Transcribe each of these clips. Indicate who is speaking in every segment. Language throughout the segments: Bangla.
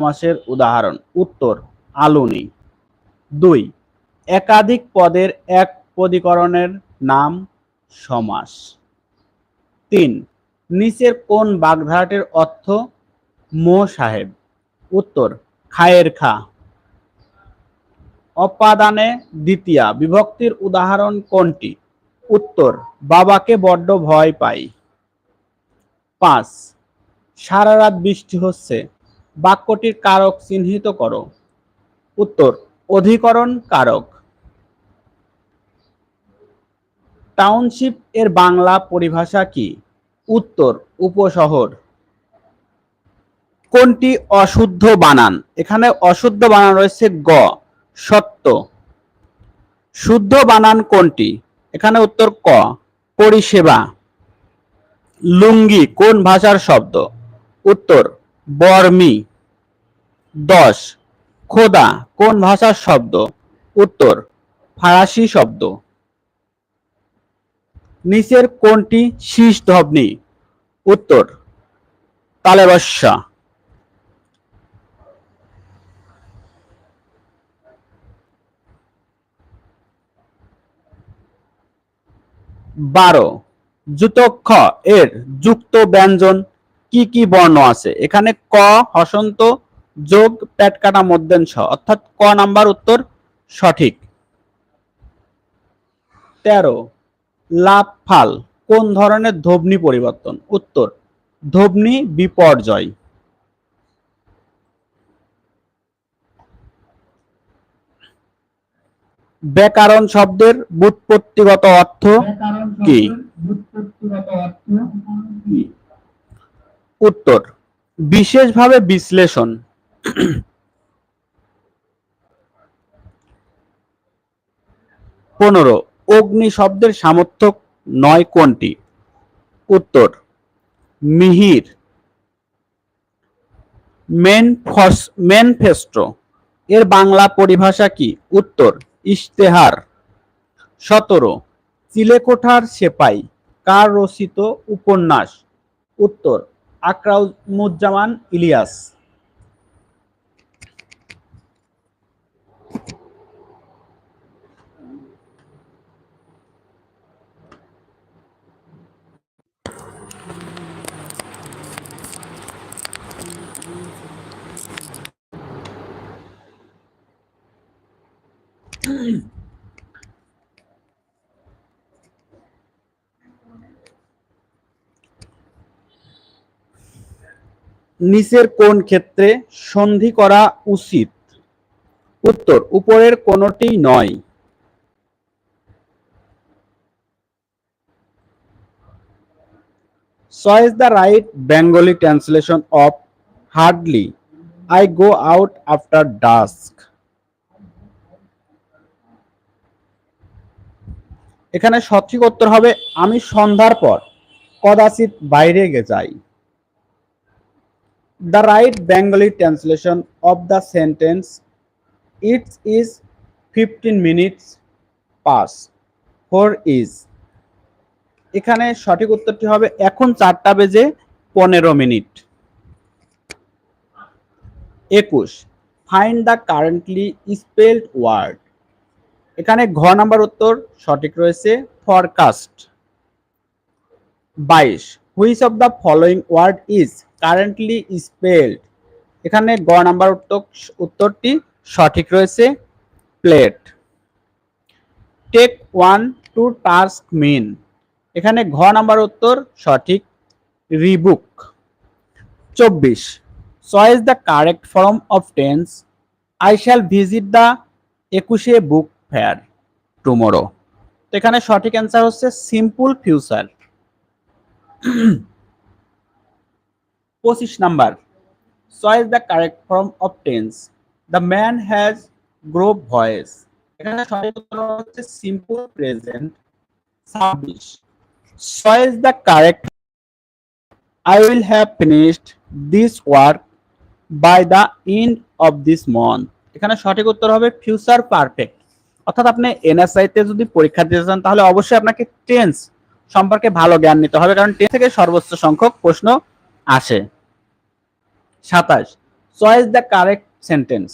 Speaker 1: সমাসের উদাহরণ। উত্তর আলুনি দুই, একাধিক পদের এক পদীকরণের নাম সমাস। তিন, নিচের কোন বাগধারাটির অর্থ মো সাহেব? উত্তর, খায়ের খা। অপাদানে দ্বিতীয়া, বিভক্তির উদাহরণ কোনটি? উত্তর, বাবাকে বড্ড ভয় পাই। পাঁচ, সারা রাত বৃষ্টি হচ্ছে। বাক্যটির কারক চিহ্নিত করো। উত্তর, অধিকরণ কারক। টাউনশিপ এর বাংলা পরিভাষা কি? উত্তর, উপশহর। কোনটি অশুদ্ধ বানান? এখানে অশুদ্ধ বানান রয়েছে গ, সত্য। শুদ্ধ বানান কোনটি? এখানে উত্তর ক, পরিষেবা। লুঙ্গি কোন ভাষার শব্দ? উত্তর, বর্মি। দশ। খোদা, কোন ভাষার শব্দ? উত্তর, ফরাসি শব্দ। নিচের কোনটি শীষ ধবনি উত্তর, তালেবস্যা। বারো। যুতক্ষ এর যুক্ত ব্যঞ্জন কি কি বর্ণ আছে? এখানে ক, হসন্ত যোগ প্যাট কাটা মধ্যাংশ অর্থাৎ ক নাম্বার উত্তর সঠিক। তেরো লাভ ফাল, কোন ধরনের ধবনি পরিবর্তন? উত্তর, ধবনি বিপর্যয়। ব্যাকরণ শব্দের বুৎপত্তিগত অর্থ কি? উত্তর, বিশেষভাবে বিশ্লেষণ। পনেরো, অগ্নি শব্দের সামর্থক নয় কোনটি? উত্তর, মিহির ম্যানফেস্টো এর বাংলা পরিভাষা কি? উত্তর, ইশতেহার। সতেরো, চিলেকোঠার সেপাই, কার রচিত উপন্যাস? উত্তর আকরামুজ্জামান ইলিয়াস। নিচের কোন ক্ষেত্রে সন্ধি করা উচিত। উত্তর, উপরের কোনটি নয়। Choice the right bengali translation of hardly. I go out after dusk. এখানে সঠিক উত্তর হবে, আমি সন্ধ্যার পর। কদাচিৎ বাইরে গে যাই। The right Bengali translation of the sentence, it is 15 minutes past for is. এখানে সঠিক উত্তরটি হবে এখন চারটা বেজে পনেরো মিনিট। একুশ find the currently spelled word এখানে ঘ নাম্বার উত্তর সঠিক রয়েছে ফরকাস্ট বাইশ which of the following word is currently spelled এখানে গ নাম্বার উত্তর উত্তরটি সঠিক রয়েছে। Plate take one two task mean এখানে ঘ নাম্বার উত্তর সঠিক। রিবুক চব্বিশ। Choice the correct form of tense I shall visit the Ekushey book fair tomorrow তো এখানে সঠিক অ্যান্সার হচ্ছে সিম্পল ফিউচার পঁচিশ number, choice the correct form of tense, the man has grove voice. এখানে সঠিক উত্তর হচ্ছে সিম্পল প্রেজেন্ট ছাব্বিশ choice the correct I will have finished this work by the end of this month এখানে সঠিক উত্তর হবে ফিউচার পারফেক্ট অর্থাৎ আপনি এনএসআই তে যদি পরীক্ষা দিতে চান, তাহলে অবশ্যই আপনাকে টেন্স সম্পর্কে ভালো জ্ঞান নিতে হবে, কারণ টেন থেকে সর্বোচ্চ সংখ্যক প্রশ্ন আসে। সাতাশ choice the correct sentence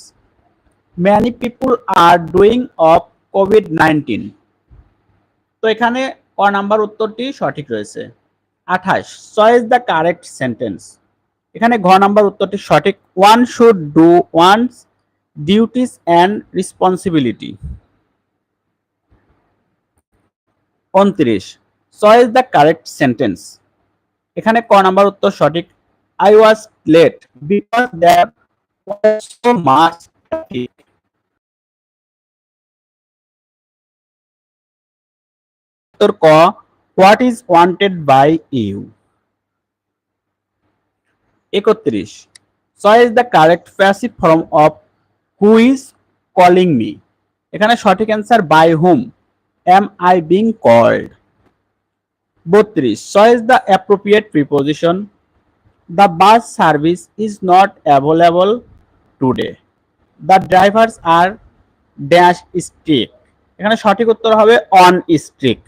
Speaker 1: many people are doing of COVID nineteen তো এখানে ক নাম্বার উত্তরটি সঠিক রয়েছে। আঠাশ চয়েস দ্য কারেক্ট সেন্টেন্স এখানে ঘ নাম্বার উত্তরটি সঠিক। One should do one's duties and responsibility উনত্রিশ চয়েস দ্য কারেক্ট সেন্টেন্স এখানে ক নাম্বার উত্তর সঠিক। I was late because there traffic উত্তর ক what is wanted by you একত্রিশ। Choice the correct passive form of who is calling me এখানে সঠিক answer by whom am I being called বত্রিশ। Choice the appropriate preposition the bus service is not available today the drivers are dash strike এখানে সঠিক উত্তর হবে অন স্ট্রিক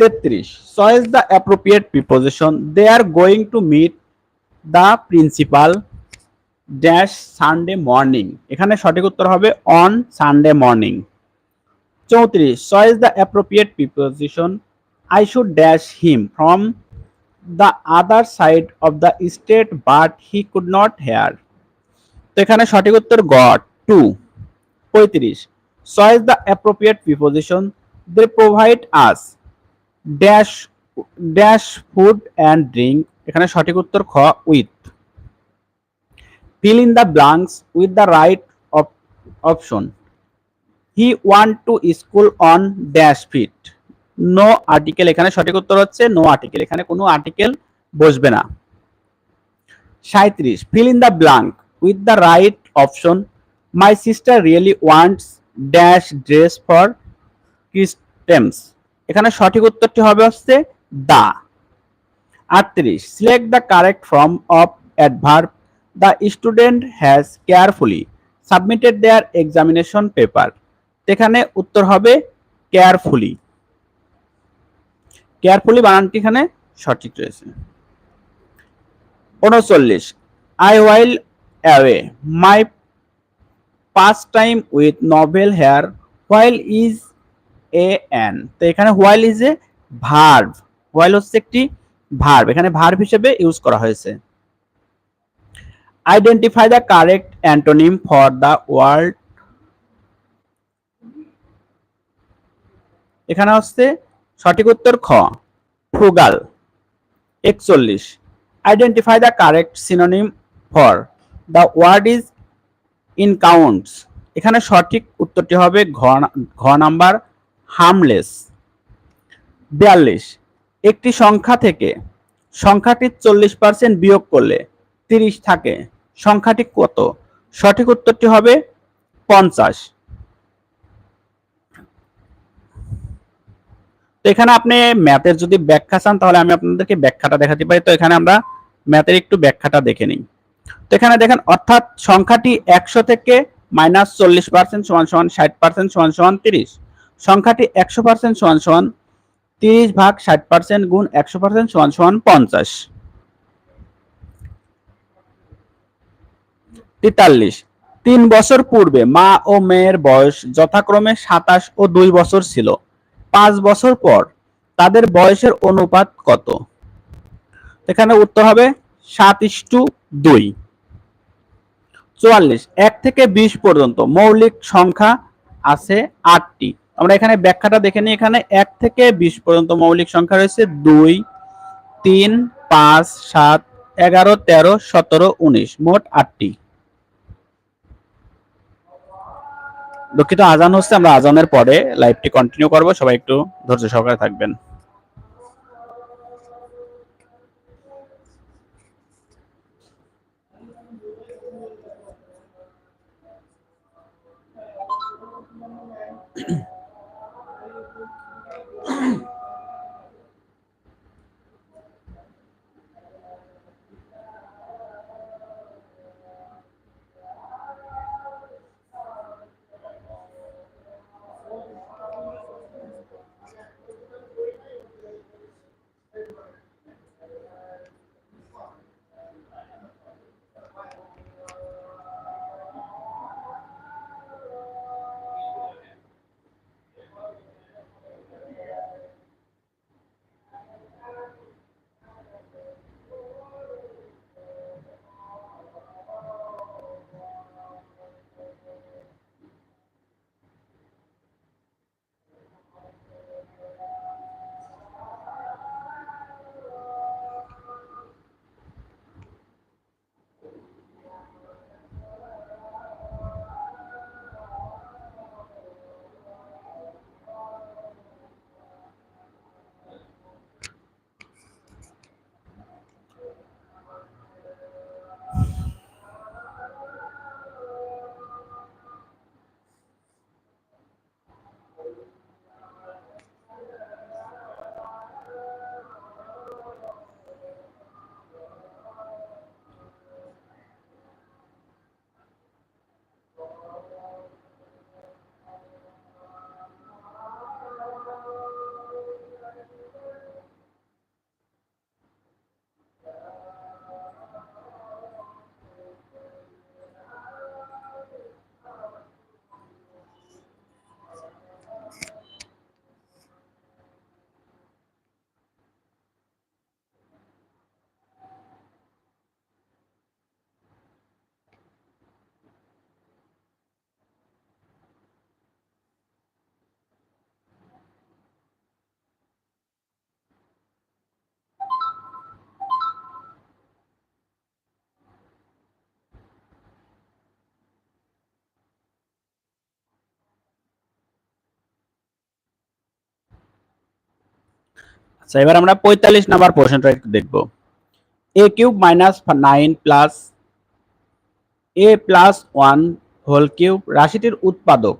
Speaker 1: তেত্রিশ। Choice the appropriate preposition they are going to meet the principal dash Sunday morning এখানে সঠিক উত্তর হবে অন সানডে মর্নিং চৌত্রিশ choice the appropriate preposition I should dash him from the other side of the state but he could not hear তো এখানে সঠিক উত্তর গড টু পঁয়ত্রিশ choice the appropriate preposition they provide us dash dash food and drink এখানে সঠিক উত্তর খ with fill in the blanks with the right op option he want to school on dash fit no article এখানে সঠিক উত্তর হচ্ছে নো আর্টিকেল এখানে কোনো আর্টিকেল বসবে না সাঁত্রিশ fill in the blank with the right option my sister really wants dash dress for Christmas এখানে সঠিক উত্তরটি হবে হচ্ছে দা আটত্রিশ select the correct form of adverb the student has carefully submitted their examination paper. এখানে উত্তর হবে কেয়ারফুলি কেয়ারফুলি বানানটি এখানে সঠিক রয়েছে। উনচল্লিশ। I while away my pass time with novel here while is a N তো এখানে while is a verb while হচ্ছে একটি ভার্ভ এখানে ভার্ভ হিসেবে ইউজ করা হয়েছে। Identify the correct antonym for the word. এখানে হচ্ছে সঠিক উত্তর খ ফ্রুগাল একচল্লিশ। Identify the correct synonym for the word is in counts এখানে সঠিক উত্তরটি হবে ঘ ঘ নাম্বার হামলেস বিয়াল্লিশ। একটি সংখ্যা থেকে সংখ্যাটির চল্লিশ পার্সেন্ট বিয়োগ করলে তিরিশ থাকে। সংখ্যাটি কত? সঠিক উত্তরটি হবে পঞ্চাশ। তো এখানে আপনি ম্যাথের যদি ব্যাখ্যা চান, তাহলে আমি আপনাদেরকে ব্যাখ্যাটা দেখাতে পারি। তো এখানে আমরা ম্যাথের একটু ব্যাখ্যাটা দেখে নিই। তো এখানে দেখেন, অর্থাৎ সংখ্যাটি একশো থেকে মাইনাস চল্লিশ পার্সেন্ট সমান সমান ষাট পার্সেন্ট সমান সমান তিরিশ। সংখ্যাটি একশো পার্সেন্ট সমান সমান তিরিশ ভাগ ষাট পার্সেন্ট গুণ একশো পার্সেন্ট সমান সমান পঞ্চাশ। তেতাল্লিশ। তিন বছর পূর্বে মা ও মেয়ের বয়স যথাক্রমে সাতাশ ও দুই বছর ছিল। পাঁচ বছর পর তাদের বয়সের অনুপাত কত? এখানে উত্তর হবে সাত ইস্টু দুই। চুয়াল্লিশ, এক থেকে বিশ পর্যন্ত মৌলিক সংখ্যা আছে আটটি। আমরা এখানে ব্যাখ্যাটা দেখে নিই। এখানে এক থেকে বিশ পর্যন্ত মৌলিক সংখ্যা রয়েছে দুই, তিন, পাঁচ, সাত, এগারো, তেরো, সতেরো, উনিশ। মোট আটটি। দুঃখিত, আজান হচ্ছে, আমরা আজানের পরে লাইভটি কন্টিনিউ করব সবাই একটু ধৈর্য সহকারে থাকবেন Mm-hmm. আচ্ছা এবার আমরা পঁয়তাল্লিশ নাম্বার প্রশ্নটা একটু দেখব। A cube minus nine plus a plus one whole cube রাশিটির উৎপাদক।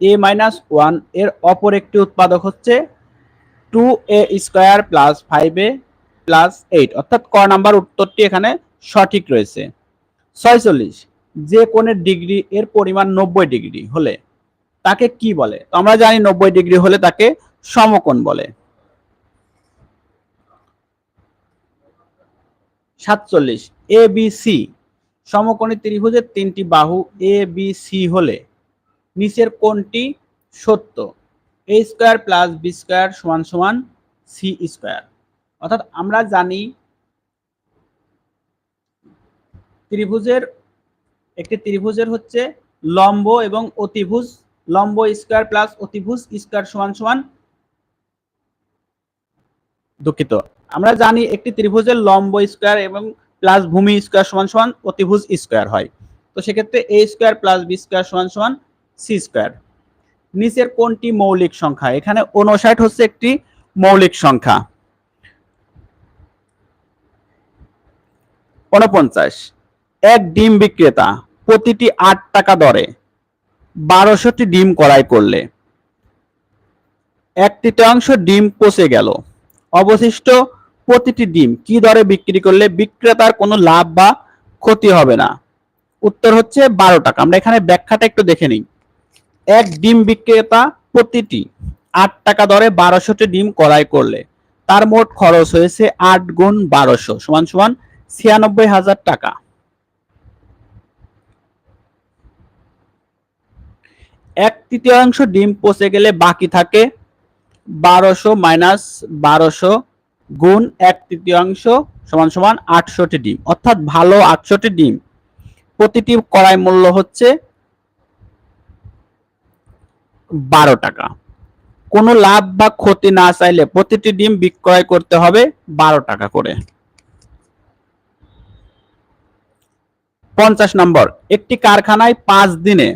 Speaker 1: এ মাইনাস ওয়ানের অপর একটি উৎপাদক হচ্ছে two a square plus five a plus eight অর্থাৎ ক নাম্বার উত্তরটি এখানে সঠিক রয়েছে। ছয়চল্লিশ, যে কোণের ডিগ্রি এর পরিমাণ নব্বই ডিগ্রি হলে তাকে কি বলে? তো আমরা জানি নব্বই ডিগ্রি হলে তাকে সমকোণ বলে। সাতচল্লিশ এ বি সি সমকোণী ত্রিভুজের তিনটি বাহু এ বি সি হলে নিচের কোণটি সত্য। A square plus b square সমান সমান সি স্কোয়ার অর্থাৎ আমরা জানি ত্রিভুজের, একটি ত্রিভুজের হচ্ছে লম্ব এবং অতিভুজ। লম্ব স্কোয়ার প্লাস অতিভুজ স্কোয়ার সমান সমান দুঃখিত। আমরা জানি একটি ত্রিভুজের লম্ব স্কোয়ার এবং প্লাস ভূমি স্কোয়ার সমান সমান অতিভুজ স্কোয়ার হয়। তো সেক্ষেত্রে a square plus b square সমান সমান সি স্কোয়ার। নিচের কোনটি মৌলিক সংখ্যা? এখানে উনষাট হচ্ছে একটি মৌলিক সংখ্যা। উনপঞ্চাশ এক ডিম বিক্রেতা প্রতিটি আট টাকা দরে বারোশোটি ডিম ক্রয় করলে। এক তৃতীয়াংশ ডিম পচে গেল। অবশিষ্ট প্রতিটি ডিম কি দরে বিক্রি করলে বিক্রেতার কোনো লাভ বা ক্ষতি হবে না? উত্তর হচ্ছে বারো টাকা। আমরা এখানে ব্যাখ্যাটা একটু দেখে নিই। এক ডিম বিক্রেতা প্রতিটি আট টাকা দরে বারোশোটি ডিম ক্রয় করলে তার মোট খরচ হয়েছে আট গুণ বারোশো, সমান সমান ছিয়ানব্বই হাজার টাকা। এক তৃতীয়াংশ ডিম পচে গেলে বাকি থাকে বারোশো মাইনাস বারোশো গুণ এক তৃতীয়াংশ সমান সমান আটষট্টি ডিম। অর্থাৎ ভালো আটষট্টি ডিম। প্রতিটি কড়াই মূল্য হচ্ছে বারো টাকা। কোনো লাভ বা ক্ষতি না চাইলে প্রতিটি ডিম বিক্রয় করতে হবে বারো টাকা করে। পঞ্চাশ নম্বর, একটি কারখানায় পাঁচ দিনে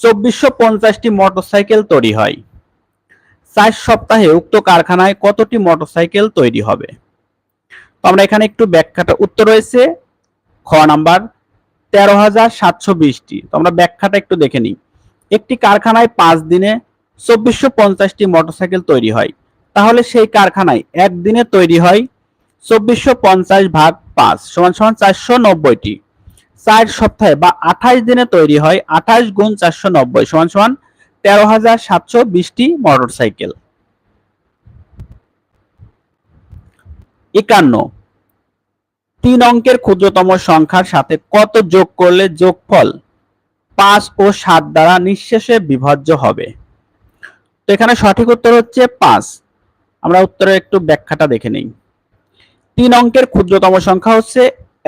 Speaker 1: চব্বিশশো পঞ্চাশটি মোটরসাইকেল তৈরি হয়। চার সপ্তাহে উক্ত কারখানায় কতটি মোটরসাইকেল তৈরি হবে? তো আমরা এখানে একটু ব্যাখ্যাটা উত্তর রয়েছে। খ নাম্বার, তেরো হাজার সাতশো বিশটি। তো আমরা ব্যাখ্যাটা একটু দেখে নিই। একটি কারখানায় পাঁচ দিনে চব্বিশশো পঞ্চাশটি মোটরসাইকেল তৈরি হয়। তাহলে সেই কারখানায় একদিনে তৈরি হয় চব্বিশশো পঞ্চাশ ভাগ পাঁচ, সমান সমান চারশো নব্বইটি। চার সপ্তাহে বা আঠাশ দিনে তৈরি হয় আঠাশ গুণ চারশো নব্বই, সমান সমান তেরো হাজার সাতশো বিশটি মোটর সাইকেল একান্ন। তিন অঙ্কের ক্ষুদ্রতম সংখ্যার সাথে কত যোগ করলে যোগফল পাঁচ ও সাত দ্বারা নিঃশেষে বিভাজ্য হবে? তো এখানে সঠিক উত্তর হচ্ছে পাঁচ। আমরা উত্তরের একটু ব্যাখ্যাটা দেখে নিই। তিন অঙ্কের ক্ষুদ্রতম সংখ্যা হচ্ছে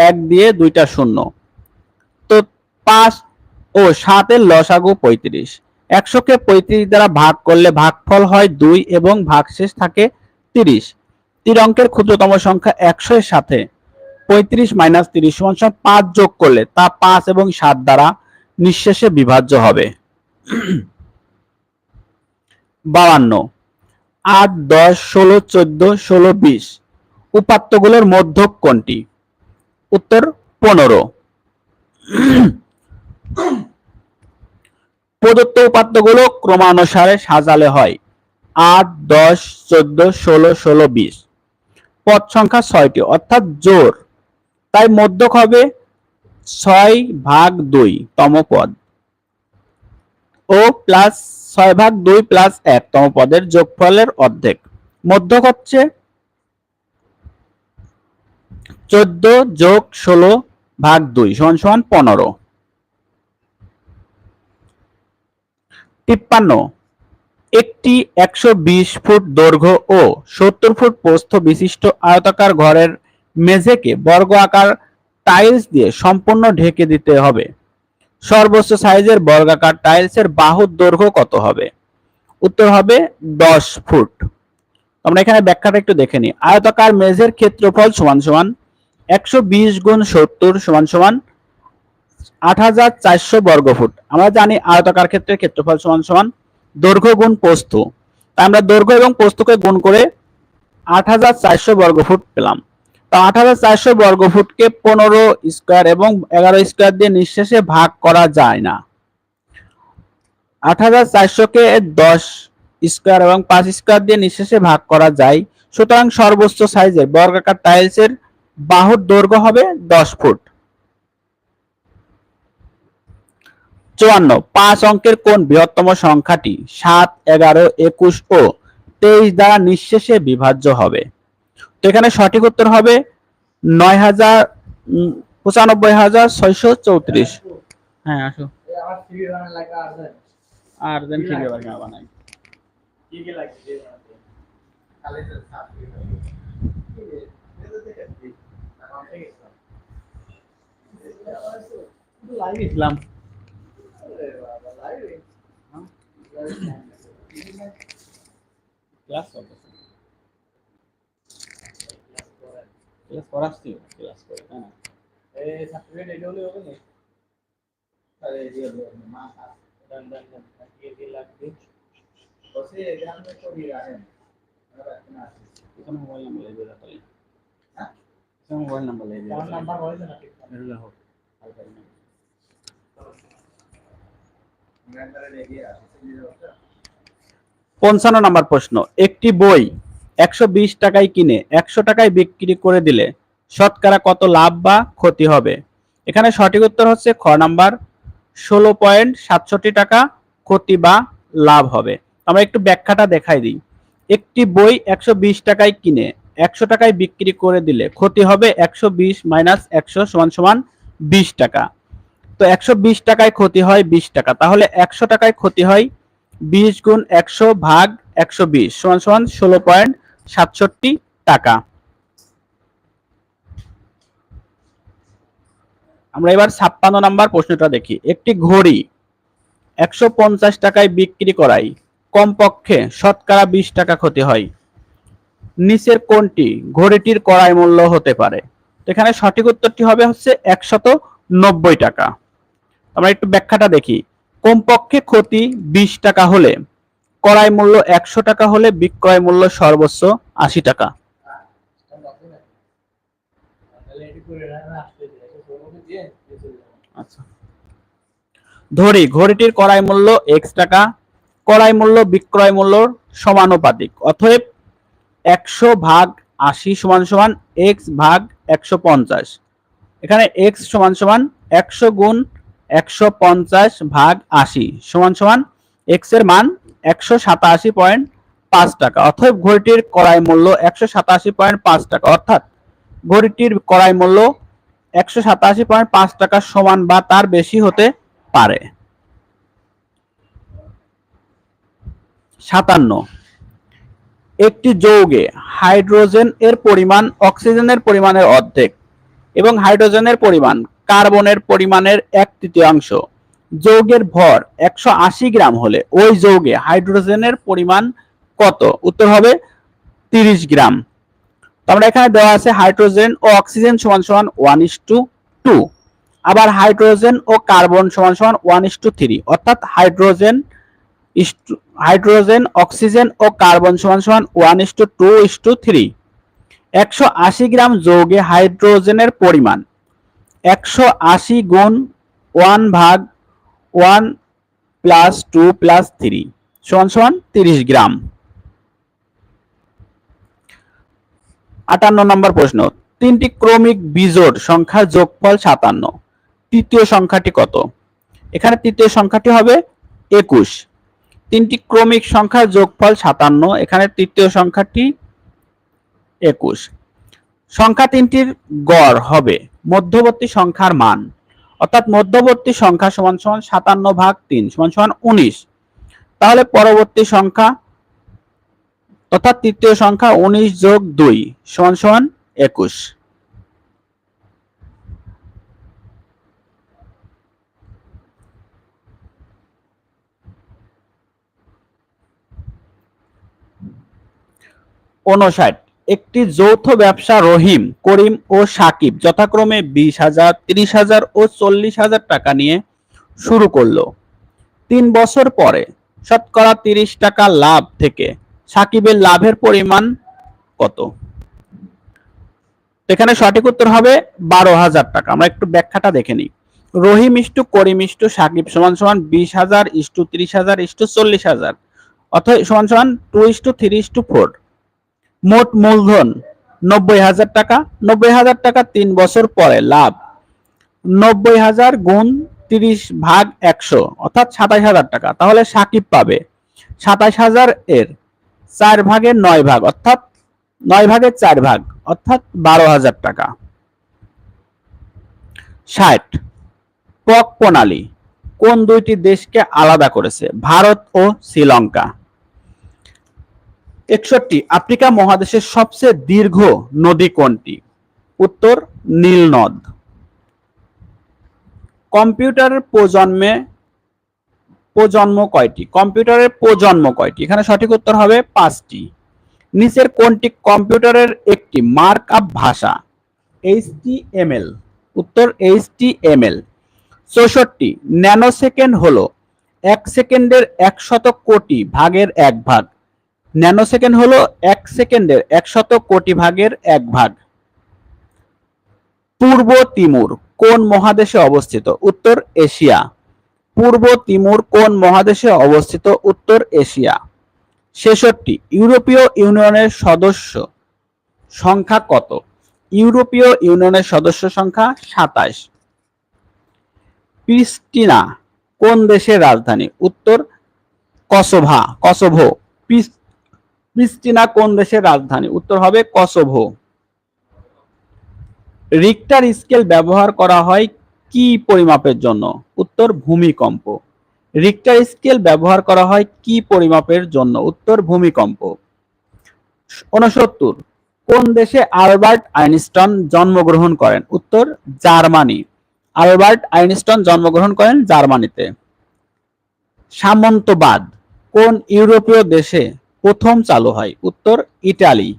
Speaker 1: এক দিয়ে দুইটা শূন্য। তো পাঁচ ও সাতের লসাগু পঁয়ত্রিশ। একশোকে পঁয়ত্রিশ দ্বারা ভাগ করলে ভাগফল হয় দুই এবং ভাগশেষ থাকে তিরিশ। তিন অঙ্কের ক্ষুদ্রতম সংখ্যা একশো এর সাথে। পঁয়ত্রিশ মাইনাস তিরিশ সমান পাঁচ যোগ করলে তা পাঁচ এবং সাত দ্বারা নিঃশেষে বিভাজ্য হবে। বাউান্ন। আট, দশ, ষোলো, চোদ্দ, ষোলো, বিশ। উপাত্তগুলোর মধ্যক কোনটি? উত্তর পনেরো। প্রদত্ত উপাত্তগুলো ক্রমানুসারে সাজালে হয়। আট, দশ, চোদ্দ, ষোলো ষোলো, বিশ। পদ সংখ্যা ছয়টি, অর্থাৎ জোর তাই মধ্যক হবে ছয় ভাগ দুই তম পদ ও প্লাস ছয় ভাগ দুই প্লাস এক তম পদের যোগফলের অর্ধেক। মধ্যক হচ্ছে চোদ্দ যোগ ষোলো ভাগ দুই, সমান সমান পনেরো। তিপ্পান্ন। একটি একশো বিশ ফুট দৈর্ঘ্য ও সত্তর ফুট প্রস্থ বিশিষ্ট আয়তাকার ঘরের মেঝেকে বর্গ আকার টাইলস দিয়ে সম্পূর্ণ ঢেকে দিতে হবে। সর্বোচ্চ সাইজের বর্গাকার টাইলসের বাহুর দৈর্ঘ্য কত হবে? উত্তর হবে দশ ফুট। আমরা এখানে ব্যাখ্যাটা একটু দেখে নিই। আয়তাকার মেঝের ক্ষেত্রফল সমান সমান একশো বিশ গুণ সত্তর সমান সমান আট হাজার চারশো বর্গ ফুট আমরা জানি আয়তাকার ক্ষেত্রের ক্ষেত্রফল সমান সমান দৈর্ঘ্য গুণ প্রস্থ তা আমরা দৈর্ঘ্য এবং গুণ করে পেলাম। তো এবং দিয়ে নিঃশেষে ভাগ করা যায় না। দশ স্কোয়ার এবং পাঁচ স্কোয়ার দিয়ে নিঃশেষে ভাগ করা যায়। সুতরাং সর্বোচ্চ সাইজের বর্গাকার টাইলসের বাহুর দৈর্ঘ্য হবে দশ ফুট। চুয়ান্ন। পাঁচ অঙ্কের কোন বৃহত্তম সংখ্যাটি সাত, এগারো, একুশ ও তেইশ দ্বারা নিঃশেষে বিভাজ্য হবে। তো এখানে সঠিক উত্তর হবে নয় হাজার পঁচানব্বই হাজার ছয়শো চৌত্রিশ। হ্যাঁ আসো। ইসলাম।
Speaker 2: বাবা লাইভ
Speaker 1: ক্লাস চলতেছে ক্লাস করাচ্ছি ক্লাস করে তাই না
Speaker 2: এই সার্টিফিকেট এটা হলে হবে না আরে দিয়ে দাও মা ডান ডান ডান কি কি লাগবে বসে এখান থেকে করি রাখেন না
Speaker 1: এখানে মোবাইল নাম্বার লেগে যাবে
Speaker 2: হ্যাঁ
Speaker 1: এখানে মোবাইল নাম্বার লেগে
Speaker 2: ফোন
Speaker 1: যাবে
Speaker 2: নাম্বার বলে না ঠিক
Speaker 1: পঞ্চান্ন নম্বর প্রশ্ন, একটি বই একশো বিশ টাকায় কিনে একশো টাকায় বিক্রি করে দিলে শতকরা কত লাভ বা ক্ষতি হবে? এখানে সঠিক উত্তর হচ্ছে খ নাম্বার, ষোলো পয়েন্ট সাতষট্টি টাকা ক্ষতি বা লাভ হবে। আমরা একটু ব্যাখ্যাটা দেখাই দিই। একটি বই একশো বিশ টাকায় কিনে একশো টাকায় বিক্রি করে দিলে ক্ষতি হবে একশো বিশ মাইনাস একশো সমান সমান বিশ টাকা। তো একশো বিশ টাকায় ক্ষতি হয় বিশ টাকা। তাহলে একশো টাকায় ক্ষতি হয় বিশ গুণ একশো ভাগ একশো বিশ, সমান সমান ষোলো পয়েন্ট সাতষট্টি টাকা। আমরা এবার ছাপ্পান্ন নাম্বার প্রশ্নটা দেখি। একটি ঘড়ি একশো পঞ্চাশ টাকায় বিক্রি করাই কমপক্ষে শতকরা বিশ টাকা ক্ষতি হয়। নিচের কোনটি? ঘড়িটির ক্রয় মূল্য হতে পারে। এখানে সঠিক উত্তরটি হবে হচ্ছে একশত নব্বই টাকা। আমরা একটু ব্যাখ্যাটা দেখি। কমপক্ষে ক্ষতি বিশ টাকা হলে, ক্রয় মূল্য একশো টাকা হলে বিক্রয় মূল্য সর্বোচ্চ আশি টাকা। আচ্ছা। ধরি, ঘড়িটির ক্রয় মূল্য এক্স টাকা, ক্রয় মূল্য বিক্রয় মূল্যর সমানুপাতিক, অতএব একশো ভাগ আশি সমান সমান এক্স ভাগ একশো পঞ্চাশ। এখানে এক্স সমান সমান একশো গুণ একশো পঞ্চাশ ভাগ আশি সমান সমান এক্সের মান একশো সাতাশি পয়েন্ট পাঁচ টাকা। অতএব ঘড়িটির ক্রয় মূল্য একশো সাতাশি পয়েন্ট পাঁচ টাকা। অর্থাৎ ঘড়িটির ক্রয় মূল্য একশো সাতাশি পয়েন্ট পাঁচ টাকা সমান বা তার বেশি হতে পারে। সাতান্ন। একটি যৌগে হাইড্রোজেন এর পরিমাণ, অক্সিজেনের পরিমাণের অর্ধেক এবং হাইড্রোজেনের পরিমাণ কার্বনের পরিমাণের এক তৃতীয়াংশ। যৌগের ভর একশো আশি গ্রাম হলে ওই যৌগে হাইড্রোজেনের পরিমাণ কত? উত্তর হবে তিরিশ গ্রাম। তো আমরা এখানে দেওয়া আছে হাইড্রোজেন ও অক্সিজেন সমান সমান ওয়ান টু টু। আবার হাইড্রোজেন ও কার্বন সমান সমান ওয়ান ইস টু থ্রি। অর্থাৎ হাইড্রোজেন হাইড্রোজেন, অক্সিজেন ও কার্বন সমান সমান one is two two is two three. একশো আশি গ্রাম যৌগে হাইড্রোজেনের পরিমাণ একশো আশি গুণ ওয়ান ভাগ one plus two plus three সমান সমান তিরিশ গ্রাম। আটান্ন নম্বর প্রশ্ন, তিনটি ক্রমিক বিজোড় সংখ্যার যোগফল সাতান্ন। তৃতীয় সংখ্যাটি কত? এখানে তৃতীয় সংখ্যাটি হবে একুশ। তিনটি ক্রমিক সংখ্যার যোগফল সাতান্ন, এখানে তৃতীয় সংখ্যাটি একুশ। সংখ্যা তিনটির গড় হবে, মধ্যবর্তী সংখ্যার মান। অর্থাৎ মধ্যবর্তী সংখ্যা সমান সমান সাতান্ন ভাগ তিন, সমান সমান উনিশ। তাহলে পরবর্তী সংখ্যা, অর্থাৎ তৃতীয় সংখ্যা উনিশ যোগ দুই, সমান সমান একুশ। উনষাট একটি যৌথ ব্যবসা রহিম, করিম ও সাকিব যথাক্রমে বিশ হাজার, তিরিশ হাজার ও চল্লিশ হাজার টাকা নিয়ে শুরু করল। তিন বছর পরে শতকরা তিরিশ টাকা লাভ থেকে সাকিবের লাভের পরিমাণ কত? এখানে সঠিক উত্তর হবে বারো হাজার টাকা। আমরা একটু ব্যাখ্যাটা দেখে নিই। Rahim is to Karim is to Sakib সমান সমান বিশ হাজার ইস্টু ত্রিশ হাজার ইস্টু চল্লিশ হাজার, অথবা সমান সমান two is to three is to four. মোট মূলধন নব্বই হাজার টাকা, নব্বই হাজার টাকা তিন বছর পরে লাভ। নব্বই হাজার গুণ তিরিশ ভাগ একশো, অর্থাৎ সাতাশ হাজার টাকা। তাহলে সাকিব পাবে। সাতাশ হাজার এর চার ভাগের নয় ভাগ, অর্থাৎ নয় ভাগের চার ভাগ, অর্থাৎ বারো হাজার টাকা। ষাট, পক প্রণালী। কোন দুইটি দেশকে আলাদা করেছে? ভারত ও শ্রীলঙ্কা। একষট্টি, আফ্রিকা মহাদেশের সবচেয়ে দীর্ঘ নদী কোনটি? উত্তর, নীল নদ। কম্পিউটারের প্রজন্মে প্রজন্ম কয়টি? কম্পিউটারের প্রজন্ম কয়টি? এখানে সঠিক উত্তর হবে পাঁচটি। নিচের কোনটি কম্পিউটারের একটি মার্ক আপ ভাষা এইচটিএমএল উত্তর এইচটিএমএল চৌষট্টি ন্যানো সেকেন্ড হলো এক সেকেন্ডের একশত কোটি ভাগের এক ভাগ। ন্যানো সেকেন্ড হলো এক সেকেন্ডের একশত কোটি ভাগের এক ভাগ। পূর্ব তিমুর কোন মহাদেশে অবস্থিত? উত্তর এশিয়া। পূর্ব তিমুর কোন মহাদেশে অবস্থিত? উত্তর এশিয়া। ছেষট্টি, ইউরোপীয় ইউনিয়নের সদস্য সংখ্যা কত? ইউরোপীয় ইউনিয়নের সদস্য সংখ্যা সাতাশ। প্রিস্টিনা কোন দেশের রাজধানী? উত্তর কসোভা, কসোভো। প্রিস্টিনা কোন দেশের রাজধানী? উত্তর হবে কসোভো। রিক্টার স্কেল ব্যবহার করা হয় কি পরিমাপের জন্য? উত্তর, ভূমিকম্প। রিক্টার স্কেল ব্যবহার করা হয় কি পরিমাপের জন্য? উত্তর, ভূমিকম্প। উনসত্তর কোন দেশে আলবার্ট আইনস্টন জন্মগ্রহণ করেন? উত্তর, জার্মানি। আলবার্ট আইনস্টন জন্মগ্রহণ করেন জার্মানিতে। সামন্তবাদ, কোন ইউরোপীয় দেশে প্রথম চালু হয়, উত্তর ইটালি।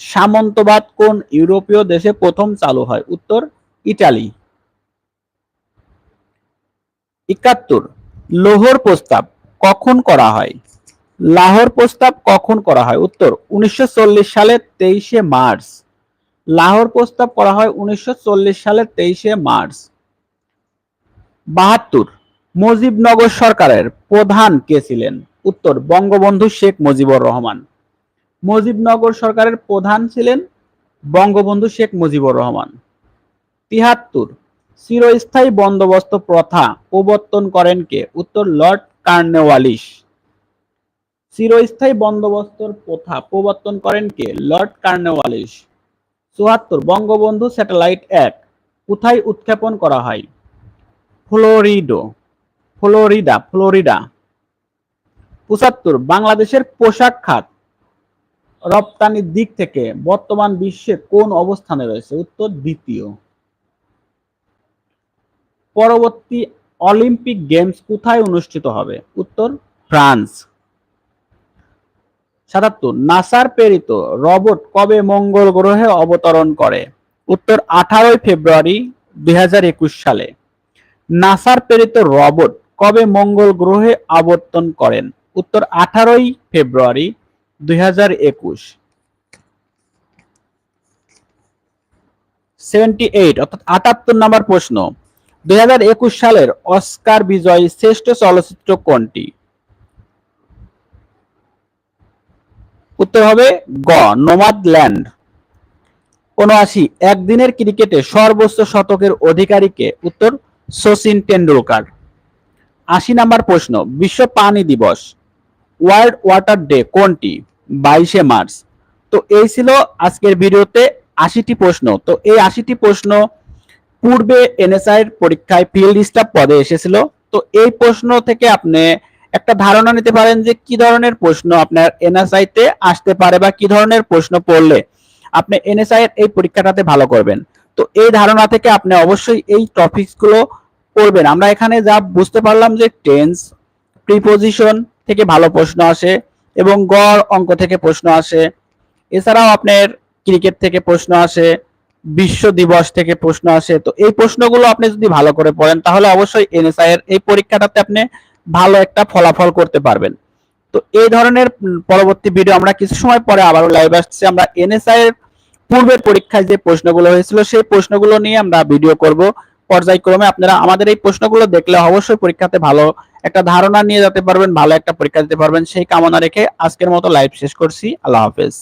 Speaker 1: সামন্তবাদ কোন ইউরোপীয় দেশে প্রথম চালু হয়, উত্তর ইটালি। একাত্তর, লোহর প্রস্তাব কখন করা হয়? লাহোর প্রস্তাব কখন করা হয়? উত্তর, উনিশশো সালের তেইশে মার্চ। লাহোর প্রস্তাব করা হয় উনিশশো চল্লিশ সালের তেইশে মার্চ। বাহাত্তর মুজিবনগর সরকারের প্রধান কে ছিলেন? উত্তর, বঙ্গবন্ধু শেখ মুজিবুর রহমান। মুজিবনগর সরকারের প্রধান ছিলেন বঙ্গবন্ধু শেখ মুজিবুর রহমান। তিহাত্তর, চিরস্থায়ী বন্দোবস্ত প্রথা প্রবর্তন করেন কে? উত্তর, লর্ড কার্নেওয়ালিস চিরস্থায়ী বন্দোবস্তর প্রথা প্রবর্তন করেন কে? লর্ড কার্নেওয়ালিস চুয়াত্তর, বঙ্গবন্ধু স্যাটেলাইট এক কোথায় উৎক্ষেপণ করা হয়? ফ্লোরিডো। Florida Florida. পঁচাত্তর, বাংলাদেশের পোশাক খাত রপ্তানির দিক থেকে বর্তমান বিশ্বে কোন অবস্থানে রয়েছে? উত্তর, দ্বিতীয়। পরবর্তী অলিম্পিক গেমস কোথায় অনুষ্ঠিত হবে? উত্তর, ফ্রান্স। সাতাত্তর, নাসার প্রেরিত রোবট কবে মঙ্গল গ্রহে অবতরণ করে? উত্তর, আঠারোই ফেব্রুয়ারি দুই হাজার একুশ সালে। নাসার প্রেরিত রোবট কবে মঙ্গল গ্রহে আবর্তন করেন? উত্তর আঠারোই ফেব্রুয়ারি দুই আটাত্তর নম্বর প্রশ্ন। দুই হাজার একুশ সালের অস্কার বিজয়ী শ্রেষ্ঠ চলচ্চিত্র কোনটি? উত্তর হবে গ নোমাদ ল্যান্ড উনআশি, একদিনের ক্রিকেটে সর্বোচ্চ শতকের অধিকারীকে। উত্তর সচিন টেন্ডুলকার আশি নাম্বার প্রশ্ন, বিশ্ব পানি দিবস ওয়ার্ল্ড ওয়াটার ডে কোনটি? বাইশে মার্চ। তো এই ছিল আজকের ভিডিওতে আশিটি প্রশ্ন। তো এই আশিটি প্রশ্ন পূর্বে এনএসআই এর পরীক্ষায় ফিল্ড স্টাফ পদে এসেছিল। তো এই প্রশ্ন থেকে আপনি একটা ধারণা নিতে পারেন যে কি ধরনের প্রশ্ন আপনার এনএসআই তে আসতে পারে বা কি ধরনের প্রশ্ন পড়লে আপনি এনএসআই এর এই পরীক্ষাটাতে ভালো করবেন। তো এই ধারণা থেকে আপনি অবশ্যই এই টপিকসগুলো পড়বেন আমরা এখানে যা বুঝতে পারলাম যে টেন্স প্রিপোজিশন থেকে ভালো প্রশ্ন আসে এবং গড় অঙ্ক থেকে প্রশ্ন আসে। এছাড়াও আপনার ক্রিকেট থেকে প্রশ্ন আসে, বিশ্ব দিবস থেকে প্রশ্ন আসে। তো এই প্রশ্নগুলো আপনি যদি ভালো করে পড়েন, তাহলে অবশ্যই এনএসআই এর এই পরীক্ষাটাতে আপনি ভালো একটা ফলাফল করতে পারবেন। তো এই ধরনের পরবর্তী ভিডিও আমরা কিছু সময় পরে আবারও লাইভ আসছি। আমরা এনএসআই এর পূর্বের পরীক্ষায় যে প্রশ্নগুলো হয়েছিল, সেই প্রশ্নগুলো নিয়ে আমরা ভিডিও করব। পর্যায়ক্রমে আপনারা আমাদের এই প্রশ্নগুলো দেখলে অবশ্যই পরীক্ষাতে ভালো একটা ধারণা নিয়ে যেতে পারবেন, ভালো একটা পরীক্ষা দিতে পারবেন। সেই কামনা রেখে আজকের মতো লাইভ শেষ করছি। আল্লাহ হাফেজ।